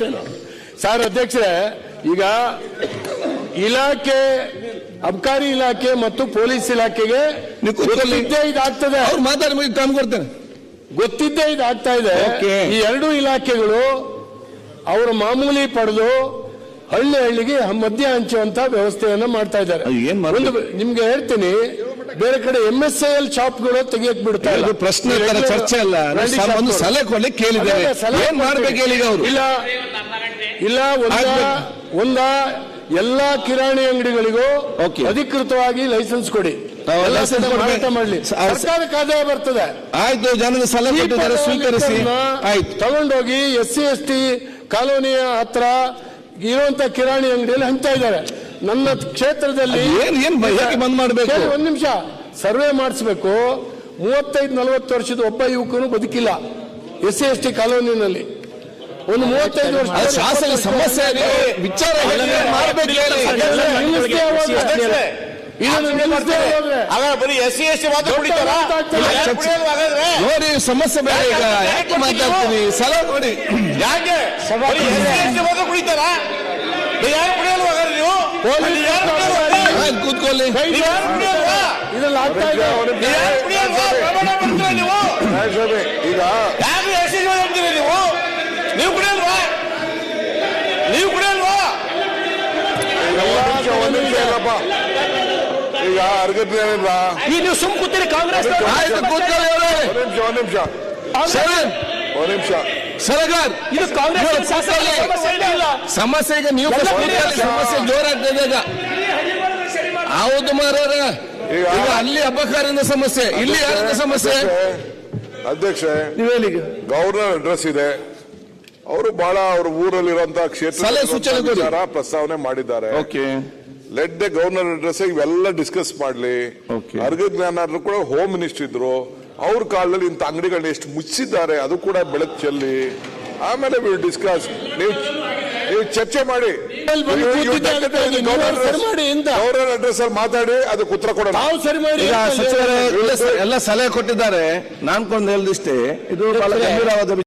ಹೇಳ್ತೇನೆ ಸರ್ ಅಧ್ಯಕ್ಷರೇ ಈಗ ಇಲಾಖೆ ಅಬ್ಕಾರಿ ಇಲಾಖೆ ಮತ್ತು ಪೊಲೀಸ್ ಇಲಾಖೆಗೆ. ಗೊತ್ತಿದ್ದೇ ಇದಾಗ್ತದೆ. ಅವ್ರು ಮಾತಾಡಿ ಟೈಮ್ ಕೊಡ್ತೇನೆ. ಗೊತ್ತಿದ್ದೇ ಇದಾಗ್ತಾ ಇದೆ. ಈ ಎರಡು ಇಲಾಖೆಗಳು ಅವರು ಮಾಮೂಲಿ ಪಡೆದು ಹಳ್ಳಿ ಹಳ್ಳಿಗೆ ಮದ್ಯ ಹಂಚುವಂತ ವ್ಯವಸ್ಥೆಯನ್ನ ಮಾಡ್ತಾ ಇದ್ದಾರೆ. ನಿಮ್ಗೆ ಹೇಳ್ತೀನಿ ಬೇರೆ ಕಡೆ ಎಂ ಎಸ್ ಐ ಎಲ್ ಶಾಪ್ಗಳು ತೆಗಿಯಕ್ ಬಿಡ್ತಾ ಇಲ್ಲ. ಪ್ರಶ್ನೆ ಚರ್ಚೆ ಅಲ್ಲ. ಸಲಹೆ ಕೊಡ್ಲಿಕ್ಕೆ ಕೇಳಿದ್ದೇನೆ ಸಲಹೆ ಏನ್ ಮಾಡ್ಬೇಕು ಹೇಳಿ ಈಗ ಅವರು ಇಲ್ಲ ಇಲ್ಲ ಒಂದ. ಒಂದ ಎಲ್ಲಾ ಕಿರಾಣಿ ಅಂಗಡಿಗಳಿಗೂ. ಅಧಿಕೃತವಾಗಿ ಲೈಸೆನ್ಸ್ ಕೊಡಿ. ಮಾಡ್ಲಿ. ಸರ್ಕಾರಕ್ಕೆ ಆದಾಯ ಬರ್ತದೆ. ಆಯ್ತು ಜನದ ಸಲಹೆ ಸ್ವೀಕರಿಸಿ. ಆಯ್ತು. ತಗೊಂಡೋಗಿ ಎಸ್ ಸಿ ಎಸ್ ಟಿ ಕಾಲೋನಿಯ ಹತ್ರ ಇರುವಂತ ಕಿರಾಣಿ ಅಂಗಡಿಯಲ್ಲಿ ಹಂಚ್ತಾ ಇದ್ದಾರೆ. ನನ್ನ ಕ್ಷೇತ್ರದಲ್ಲಿ ಏನ್ ಬಂದ್ ಮಾಡಬೇಕು? ಒಂದ್ ನಿಮಿಷ. ಸರ್ವೆ ಮಾಡಿಸ್ಬೇಕು. ಮೂವತ್ತೈದು ನಲವತ್ತು ವರ್ಷದ ಒಬ್ಬ ಯುವಕನು ಬದುಕಿಲ್ಲ. ಎಸ್ ಸಿ ಎಸ್ ಟಿ ಕಾಲೋನಿನಲ್ಲಿ. ಒಂದು ಮೂವತ್ತೈದು ವರ್ಷ ಅದು ಶಾಸನ ಸಮಸ್ಯೆ ಇದೆ. ವಿಚಾರ ಹೇಳಿ, ಏನ್ ಮಾಡ್ಬೇಕು ಹೇಳಿ. ನಿಲ್ಲಿಸ್ದೇ ಹೋದ್ರೆ- ಇದನ್ನು ನಿಲ್ಲಿಸ್ದೇ ಹೋದ್ರೆ. ಹಾಗಾದ್ರೆ ಬರೀ ಎಸ್ ಸಿ ಎಸ್ ಟಿ ಮಾತ್ರ ಕುಡಿತಾರ? ಯಾರು ಕುಡಿಯೋದು ಹಾಗಾದ್ರೆ? ನೋಡಿ ಸಮಸ್ಯೆ ಬೇಡ ಈಗ. ಯಾಕೆ ಮಾತಾಡ್ತೀನಿ? ಸಲಹೆ ಕೊಡಿ ಯಾಕೆ? ಬರೀ ಎಸ್ ಸಿ ಎಸ್ ಟಿ ಮಾತ್ರ ಕುಡಿತಾರ? ಯಾರು ಕುಡಿಯಲ್ವಾ ಹಾಗಾದ್ರೆ ನೀವು? ಅಲ್ಲಿ ಯಾರು ಕುಡಿಯಲ್ವಾ? ಆಯ್ತು ಕೂತ್ಕೊಳ್ಳಿ. ನೀವು ಯಾರು ಕುಡಿಯಲ್ವಾ ಇದ್ರಲ್ಲಿ ಆಗ್ತಾ ಇದೆ ನೀವು ಯಾರು ಕುಡಿಯಲ್ವಾ ಪ್ರಮಾಣ ಮಾಡ್ತೀರಾ ನೀವು ಈಗ ಯಾರು ಎಸ್ ಸಿ ಅಂತೀರಿ ನೀವು ನೀವು ಕುಡಿಯಲ್ವಾ ನೀವು ಕುಡಿಯಲ್ವಾ ಒಂದ್ ನಿಮಿಷ ಒಂದ್ ನಿಮಿಷ ಇಲ್ಲಪ್ಪ ಈಗ ನೀವು ಸುಮ್ ಕೂತೀರಿ ಕಾಂಗ್ರೆಸ್ ಆಯ್ತು ಕೂತ್ಕೊಳ್ಳಿ ಅವರೇ. ಒಂದ್ ನಿಮಿಷ ಒಂದ್ ನಿಮಿಷ ಶರಣ್ ಒಂದ್ ನಿಮಿಷ. ಸರಗಾರ್. ಇದು ಕಾಂಗ್ರೆಸ್ ಶಾಸಕರ ಸಮಸ್ಯೆ ಇಲ್ಲ. ಸಮಸ್ಯೆ ಈಗ ನೀವು ಎಲ್ಲ ಕೂತ್ಕೊಳ್ಳಿ, ಸಮಸ್ಯೆ ಜೋರಾಗ್ತದೆ ಈಗ. ಹೌದು ಮಾರಾರ ಈಗ ಈಗ ಅಲ್ಲಿ ಅಬಕಾರಿಂದ ಸಮಸ್ಯೆ ಇಲ್ಲಿ ಯಾರಿಂದ ಸಮಸ್ಯೆ? ಅಧ್ಯಕ್ಷ ಗೌರ್ನರ್ ಗವರ್ನರ್ ಅಡ್ರೆಸ್ ಇದೆ. ಅವರು ಬಹಳ ಅವ್ರ ಊರಲ್ಲಿರುವಂತಹ ಕ್ಷೇತ್ರ ಸೂಚನೆ ಕೊಡಿ. ಪ್ರಸ್ತಾವನೆ ಮಾಡಿದ್ದಾರೆ. Okay. Let the governor address ಇವೆಲ್ಲ ಡಿಸ್ಕಸ್ ಮಾಡ್ಲಿ. ಅರ್ಗ ಜ್ಞಾನಾದ್ರು ಕೂಡ ಹೋಮ್ ಮಿನಿಸ್ಟರ್ ಇದ್ರು ಅವ್ರ ಕಾಲದಲ್ಲಿ ಇಂಥ ಅಂಗಡಿಗಳನ್ನ ಎಷ್ಟು ಮುಚ್ಚಿದ್ದಾರೆ ಅದು ಕೂಡ ಬೆಳಕ್ ಚೆಲ್ಲಿ ಆಮೇಲೆ ವಿಲ್ ಡಿಸ್ಕಸ್ ನೀವು ನೀವು ಚರ್ಚೆ ಮಾಡಿ? ಗವರ್ನರ್ ಅಡ್ರೆಸ್ ಅಲ್ಲಿ ಮಾತಾಡಿ ಅದಕ್ಕೆ ಉತ್ತರ ಕೊಡೋಣ. ಮಾಡಿ ಸಚಿವರೇ ಎಲ್ಲ ಸಲಹೆ ಕೊಟ್ಟಿದ್ದಾರೆ. ನಾನ್ಕೊಂಡು ಹೇಳ್ದಿಷ್ಟೇ ಹೇಳಿದಿಷ್ಟೇ. ಇದು ಬಹಳ ಗಂಭೀರವಾದ